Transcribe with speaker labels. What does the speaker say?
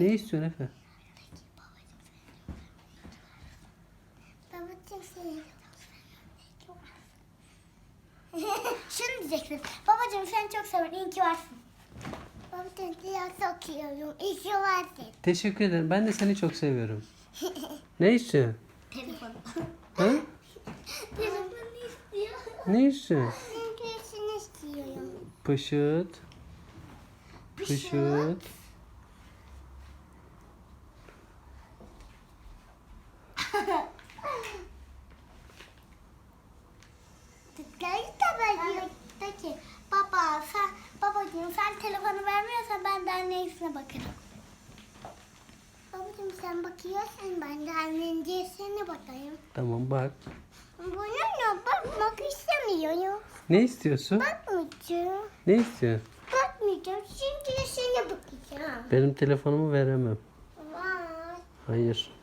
Speaker 1: Ne istiyorsun Efe?
Speaker 2: Babacığım seni Şunu diyeceksin. Babacığım seni çok severim. İyi ki varsın. Babacığım seni çok seviyorum. İyi ki varsın.
Speaker 1: Teşekkür ederim. Ben de seni çok seviyorum. Ne istiyorsun?
Speaker 2: Telefon.
Speaker 1: Ha?
Speaker 2: Telefonu istiyor.
Speaker 1: Ne istiyorsun?
Speaker 2: Çünkü istiyorum.
Speaker 1: Pışıt. Pışıt.
Speaker 2: Tıklayı Peki baba sen babacığım sen telefonu vermiyorsan ben de annesine bakarım. Babacığım sen bakıyorsun ben de annenin cinsine bakayım.
Speaker 1: Tamam bak.
Speaker 2: Bunu ne bakmak istemiyorum.
Speaker 1: Ne istiyorsun?
Speaker 2: Bakmayacağım.
Speaker 1: Ne istiyorsun?
Speaker 2: Bakmayacağım. Şimdi sana bakacağım.
Speaker 1: Benim telefonumu veremem.
Speaker 2: Var.
Speaker 1: Hayır.